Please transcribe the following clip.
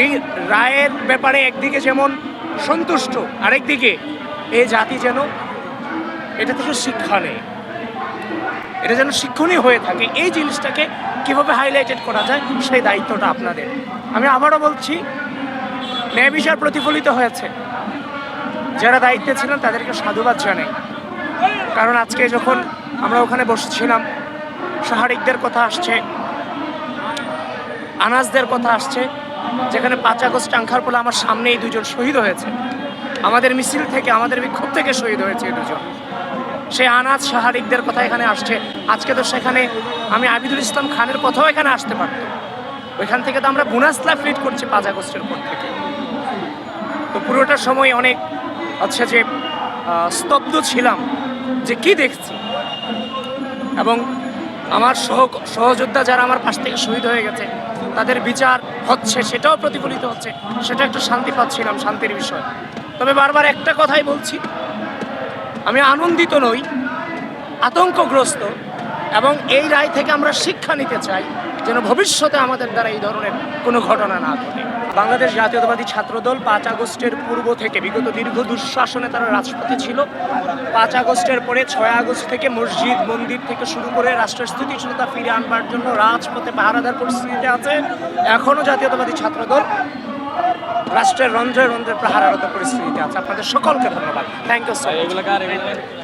এই রায়ের ব্যাপারে একদিকে যেমন সন্তুষ্ট, আরেকদিকে এই জাতি যেন এটা থেকে শিক্ষা নেয় এটা যেন শিক্ষণীয় হয়ে থাকে। এই জিনিসটাকে কীভাবে হাইলাইটেড করা যায় সেই দায়িত্বটা আপনাদের। আমি আবারও বলছি, ন্যায় বিচার প্রতিফলিত হয়েছে। যারা দায়িত্বে ছিলেন তাদেরকে সাধুবাদ জানাই। কারণ আজকে যখন আমরা ওখানে বসেছিলাম, সাহারিকদের কথা আসছে আনাজদের কথা আসছে যেখানে পাঁচ আগস্ট পোলা আমার সামনেই দুজন শহীদ হয়েছে। আমাদের মিছিল থেকে, আমাদের বিক্ষোভ থেকে শহীদ হয়েছে এই দুজন। সেই আনাজ সাহারিকদের কথা এখানে আসছে। আজকে তো সেখানে আমি আবিদুল ইসলাম খানের কথাও এখানে আসতে পারতো ওইখান থেকে তো আমরা বুনাসলা ফিট করছি পাঁচ আগস্টের পর থেকে। তো পুরোটা সময় অনেক হচ্ছে যে স্তব্ধ ছিলাম যে কি দেখছি। এবং আমার সহ সহযোদ্ধা যারা আমার পাশ থেকে শহীদ হয়ে গেছে, তাদের বিচার হচ্ছে, সেটাও প্রতিফলিত হচ্ছে। সেটা একটু শান্তি পাচ্ছিলাম, শান্তির বিষয়। তবে বারবার একটা কথাই বলছি, আমি আনন্দিত নই, আতঙ্কগ্রস্ত, এবং এই রায় থেকে আমরা শিক্ষা নিতে চাই। যেন ভবিষ্যতে আমাদের দ্বারা এই ধরনের কোনো ঘটনা না ঘটে। বাংলাদেশ জাতীয়তাবাদী ছাত্রদল পাঁচ আগস্টের পূর্ব থেকে, বিগত দীর্ঘ দুঃশাসনে তারা রাজপথে ছিল। পাঁচ আগস্টের পরে ছয় আগস্ট থেকে মসজিদ, মন্দির থেকে শুরু করে রাষ্ট্রের স্থিতিশীলতা ফিরে আনবার জন্য রাজপথে পাহারাদার পরিস্থিতিতে আছে। এখনও জাতীয়তাবাদী ছাত্রদল রাষ্ট্রের রন্ধ্রে রন্ধ্রে প্রহারারত পরিস্থিতিতে আছে। আপনাদের সকলকে ধন্যবাদ। Thank you sir